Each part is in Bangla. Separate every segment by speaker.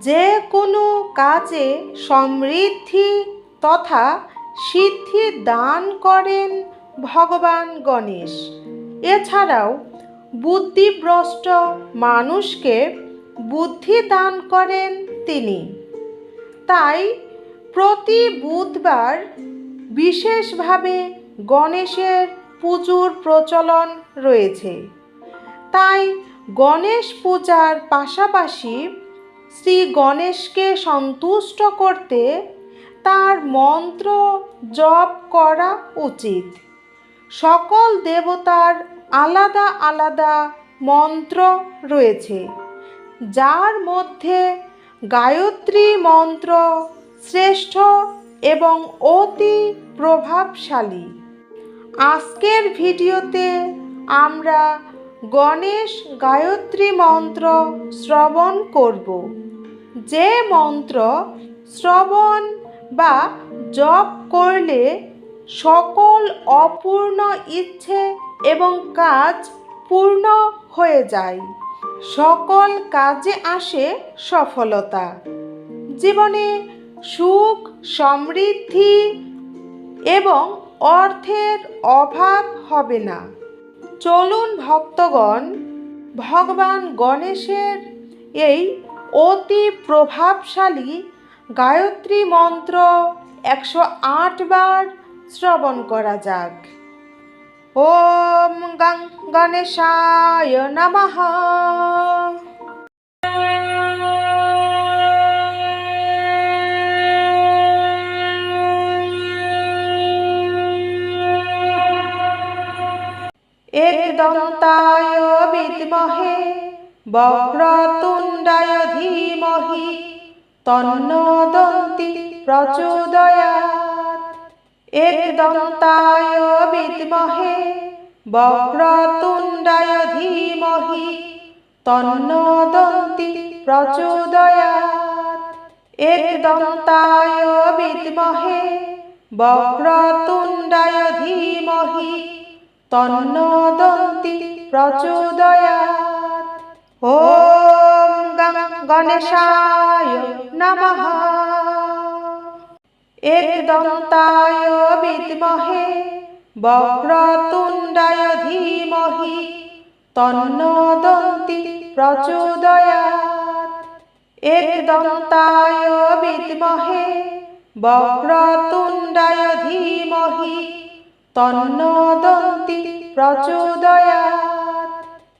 Speaker 1: যে কোনো কাজে সমৃদ্ধি তথা সিদ্ধি দান করেন ভগবান গণেশ। এছাড়াও বুদ্ধিভ্রষ্ট মানুষকে বুদ্ধি দান করেন তিনি। তাই প্রতি বুধবার বিশেষভাবে গণেশের পুজোর প্রচলন রয়েছে। তাই গণেশ পূজার পাশাপাশি শ্রী গণেশকে সন্তুষ্ট করতে তার মন্ত্র জপ করা উচিত। সকল দেবতার আলাদা আলাদা মন্ত্র রয়েছে, যার মধ্যে গায়ত্রী মন্ত্র শ্রেষ্ঠ এবং অতি প্রভাবশালী। আজকের ভিডিওতে আমরা গণেশ গায়ত্রী মন্ত্র শ্রবণ করব। যে মন্ত্র শ্রবণ বা জপ করলে সকল অপূর্ণ ইচ্ছে এবং কাজ পূর্ণ হয়ে যায়। সকল কাজে আসে সফলতা। জীবনে সুখ, সমৃদ্ধি এবং অর্থের অভাব হবে না। চলুন ভক্তগণ, ভগবান গণেশের এই অতি প্রভাবশালী গায়ত্রী মন্ত্র একশো আট বার শ্রবণ করা যাক ওম গং গণেশায় নমঃ एकदन्ताय विद्महे বক্রতুণ্ডায় ধীমহি তন্নদন্তি প্রচোদয়াৎ। একদন্তায় বিদ্মহে বক্রতুণ্ডায় ধীমহি তন্নদন্তি প্রচোদয়াৎ। একদন্তায় বিদ্মহে বক্রতুণ্ডায় ধীমহি তন্নদন্তি প্রচোদয়াত वक्रतुण्डाय धीमहि तन्नो दन्ति प्रचोदयात् एकदन्ताय विद्महे वक्रतुण्डाय धीमहि तन्नो दन्ति प्रचोदयात्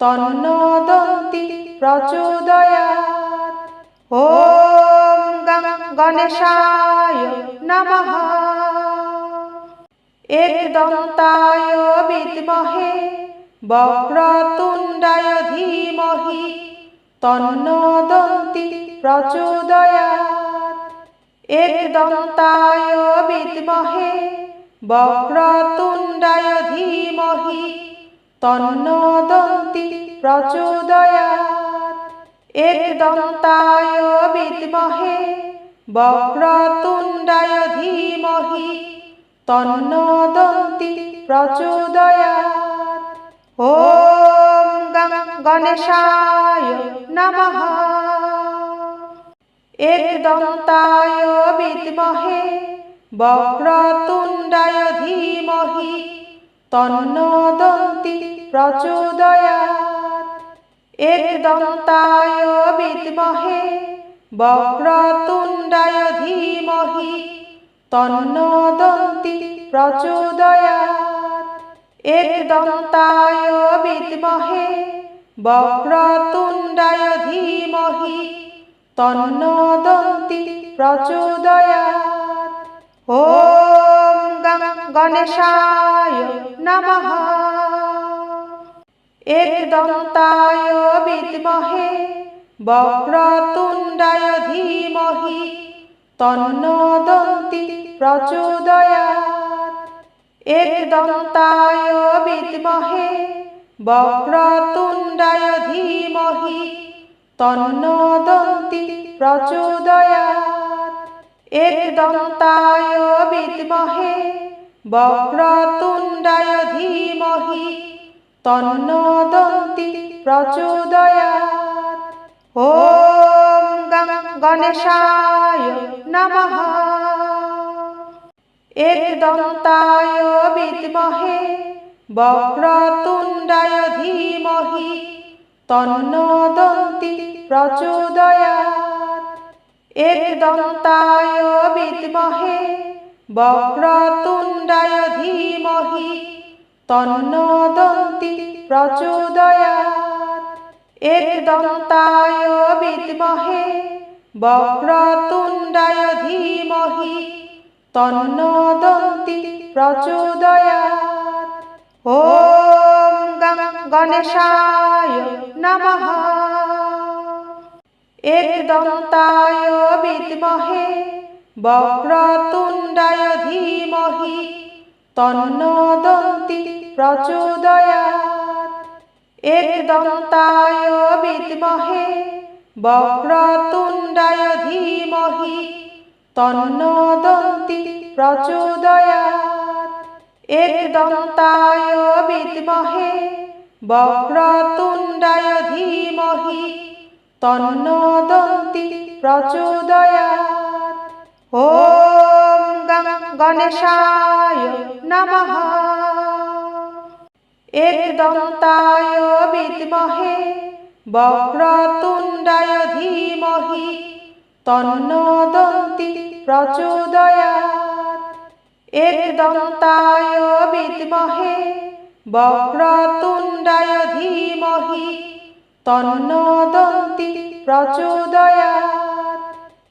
Speaker 1: তন্নদন্তি প্রচোদয়াৎ ওম গং গণেশায় নমঃ। একদন্তায় বিদ্মহে বক্রতুণ্ডায় ধীমহি। তন্নদন্তি প্রচোদয়াৎ একদন্তায় বিদ্মহে বক্রতুণ্ডায় ধীমহি। তন্নদন্তি প্রচোদয়াৎ একদন্তায় বিদ্মহে বক্রতুণ্ডায় ধীমহি তন্নদন্তি প্রচোদয়াৎ ওম গং গণেশায় নমঃ। একদন্তায় বিদ্মহে বক্রতুণ্ডায় ধীমহি তন্নদন্তি প্রচোদয়াৎ একদন্তায় বিদ্মহে বক্রতুণ্ডায় ধীমহি তন্নদন্তি প্রচোদয়াৎ একদন্তায় বিদ্মহে বক্রতুণ্ডায় ধীমহি তন্নদন্তি প্রচোদয়াৎ ॐ गणेशाय नमः एकदन्ताय विद्महे वक्रतुण्डाय धीमहि तन्नोदन्ति प्रचोदयात् एकदन्ताय विद्महे वक्रतुण्डाय धीमहि तन्नोदन्ति प्रचोदयात् एकदन्ताय विद्महे वक्रतुण्डाय धीमहि तन्नोदन्ति प्रचोदयात् ॐ गं गणेशाय नमः एकदन्ताय विद्महे वक्रतुण्डाय धीमहि तन्नोदन्ति प्रचोदयात् एकदन्ताय विद्महे বক্রতুণ্ডায় ধীমহি তন্নদন্তি প্রচোদয়াত একদন্তায় বিদ্মহে বক্রতুণ্ডায় ধীমহি তন্নদন্তি প্রচোদয়াত ওম গং গণেশায় নমঃ। একদন্তায় বিদ্মহে বক্রতুণ্ডায় ধীমহি তন্নদন্তি প্রচোদয়াৎ একদন্তায় বিদ্মহে বক্রতুণ্ডায় ধীমহি তন্নদন্তি প্রচোদয়াৎ একদন্তায় বিদ্মহে বক্রতুণ্ডায় ধীমহি তন্নদন্তি প্রচোদয়াৎ ॐ गं गणेशाय नमः एकदन्ताय विद्महे वक्रतुण्डाय धीमहि तन्नोदन्ति प्रचोदयात् एकदन्ताय विद्महे वक्रतुण्डाय धीमहि तन्नोदन्ति प्रचोदयात्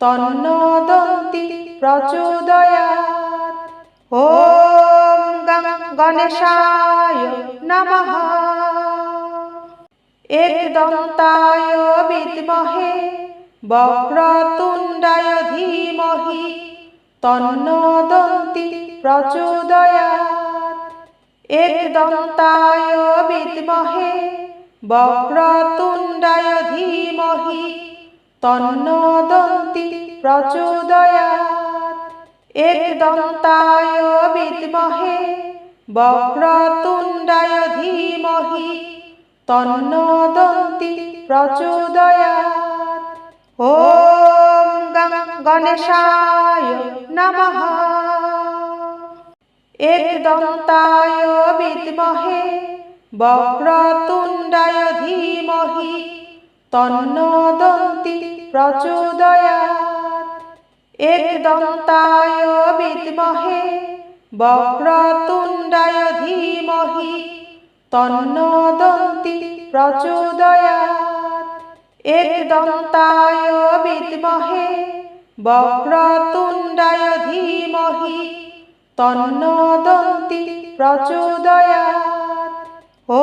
Speaker 1: তন্নদন্তি প্রচোদয়াৎ ও গং গণেশায় নমঃ। একদন্তায় বিদ্মহে, বক্রতুণ্ডায় ধীমহি, তন্নদন্তি প্রচোদয়াৎ একদন্তায় বিদ্মহে, বক্রতুণ্ডায় ধীমহি তন্নদন্তি প্রচোদয়াৎ একদন্তায় বিদ্মহে বক্রতুণ্ডায় ধীমহি। তন্নদন্তি প্রচোদয়াৎ ওম গং গণেশায় নমঃ। একদন্তায় বিদ্মহে বক্রতুণ্ডায় ধীমহি। তন্নদন্তি প্রচোদয়াৎ একদন্তায় বিদ্মহে বক্রতুণ্ডায় ধীমহি। তন্নদন্তি প্রচোদয়াৎ একদন্তায় বিদ্মহে বক্রতুণ্ডায় ধীমহি। তন্নদন্তি প্রচোদয়াৎ ও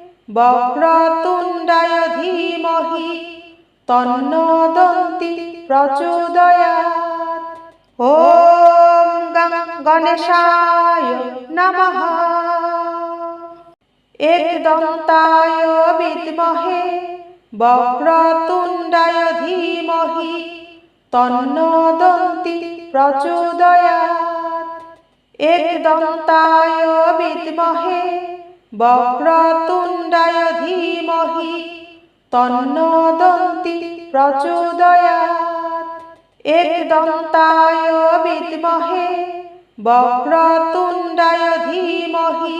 Speaker 1: वक्रतुण्डाय धीमहि तन्नो दन्ति प्रचोदयात् ॐ गं गणेशाय नमः एकदन्ताय विद्महे वक्रतुण्डाय धीमहि तन्नो दन्ति प्रचोदयात् एकदन्ताय विद्महे বক্রতুণ্ডায় ধীমহি, তন্নদন্তি প্রচোদয়া একদন্তায় বিদ্মহে, বক্রতুণ্ডায় ধীমহি,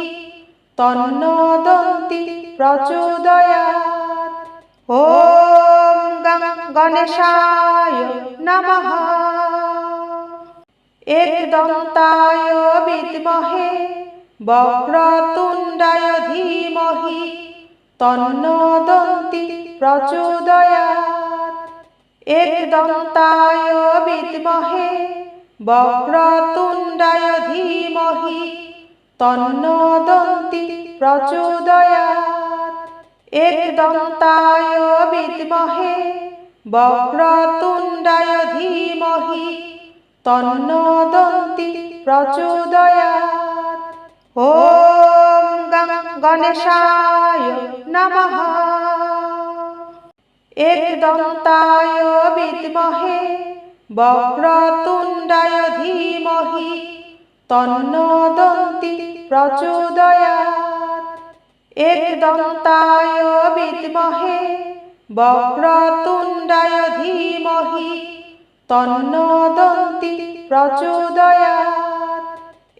Speaker 1: তন্নদন্তি প্রচোদয়া ও গং গণেশায় নম। একদন্তায় বিদ্মহে বক্রতুণ্ডায় ধীমহি, তন্নদন্তি প্রচোদয়া একদন্তায় বিদ্মহে, বক্রতুণ্ডায় ধীমহি, তন্নদন্তি প্রচোদয়াৎ একদন্তায় বিদ্মহে, বক্রতুণ্ডায় ধীমহি, তন্নদন্তি প্রচোদয়াৎ ওম গণেশায় নমঃ। একদন্তায় বিদ্মহে, বক্রতুণ্ডায় ধীমহি, তন্নদন্তি প্রচোদয়াৎ। একদন্তায় বিদ্মহে, বক্রতুণ্ডায় ধীমহি, তন্নদন্তি প্রচোদয়াৎ।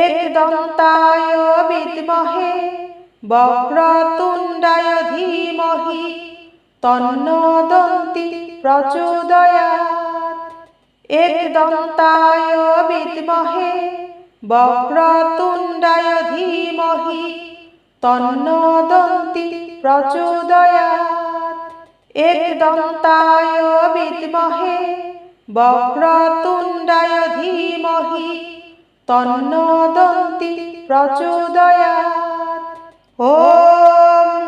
Speaker 1: एकदन्ताय विद्महे वक्रतुण्डाय धीमहि तन्नो दन्ति प्रचोदयात् एकदन्ताय विद्महे वक्रतुण्डाय धीमहि तन्नो दन्ति प्रचोदयात् एकदन्ताय विद्महे वक्रतुण्डाय धीमहि তন্নদন্তি প্রচোদয়া ও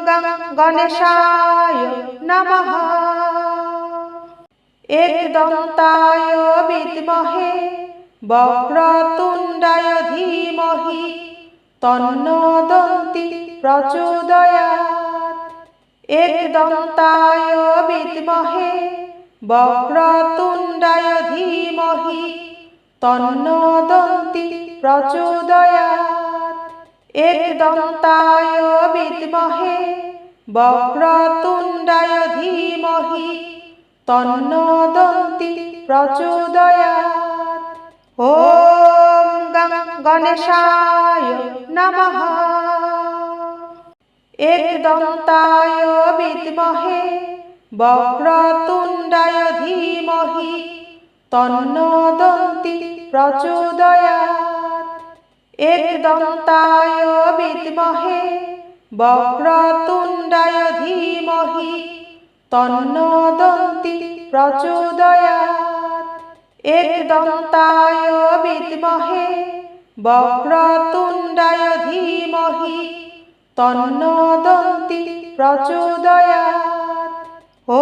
Speaker 1: গং গণেশায় নম। একদন্তায় বিদ্মহে বক্রতুণ্ডায় ধীমহি তন্নদন্তি প্রচোদয়া একদন্তায় বিদ্মহে বক্রতুণ্ডায় ধীমহি তন্নদন্তি প্রচোদয়াৎ একদন্তায় বিদ্মহে বক্রতুণ্ডায় ধীমহি তন্নদন্তি প্রচোদয়াত। ওম গং গণেশায় নমঃ। একদন্তায় বিদ্মহে বক্রতুণ্ডায় ধীমহি তন্নদন্তি প্রচোদয়াৎ একদন্তায় বিদ্মহে বক্রতুণ্ডায় ধীমহি। তন্নদন্তি প্রচোদয়াৎ একদন্তায় বিদ্মহে বক্রতুণ্ডায় ধীমহি। তন্নদন্তি প্রচোদয়াত। ও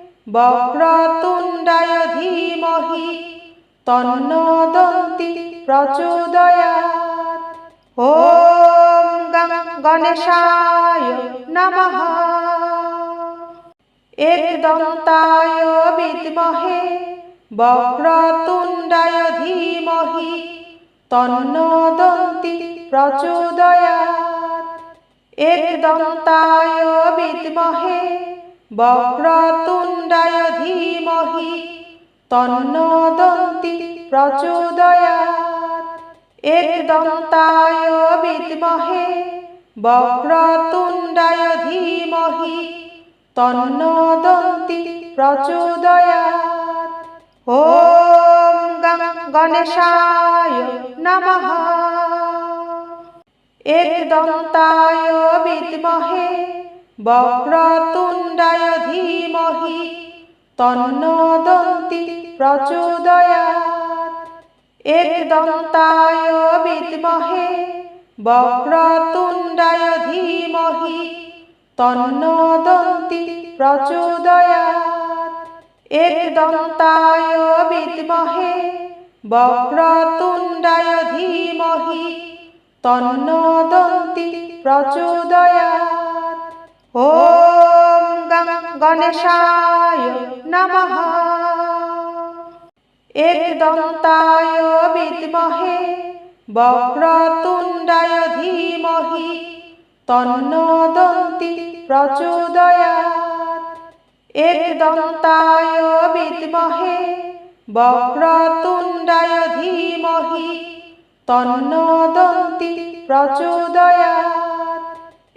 Speaker 1: वक्रतुण्डाय धीमहि तन्नो दन्ति प्रचोदयात् ॐ गं गणेशाय नमः एकदन्ताय विद्महे वक्रतुण्डाय धीमहि तन्नो दन्ति प्रचोदयात् एकदन्ताय विद्महे वक्रतुण्डाय धीमहि तन्नो दन्ति प्रचोदयात् एकदन्ताय विद्महे वक्रतुण्डाय धीमहि तन्नो दन्ति प्रचोदयात् ॐ गं गणेशाय नमः एकदन्ताय विद्महे বক্রতুণ্ডায় ধীমহি তন্নদন্তি প্রচোদয়া একদন্তায় বিদ্মহে বক্রতুণ্ডায় ধীমহি তন্নদন্তি প্রচোদয়া একদন্তায় বিদ্মহে বক্রতুণ্ডায় ধীমহি তন্নদন্তি প্রচোদয়া ওম গণেশায় নমঃ। একদন্তায় বিদ্মহে বক্রতুণ্ডায় ধীমহি তন্নদন্তি প্রচোদয়াৎ। একদন্তায় বিদ্মহে বক্রতুণ্ডায় ধীমহি তন্নদন্তি প্রচোদয়াৎ।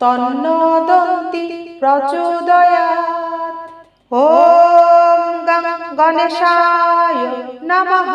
Speaker 1: তন্নো দন্তি প্রচোদয়াৎ ॐ गं गणेशाय नमः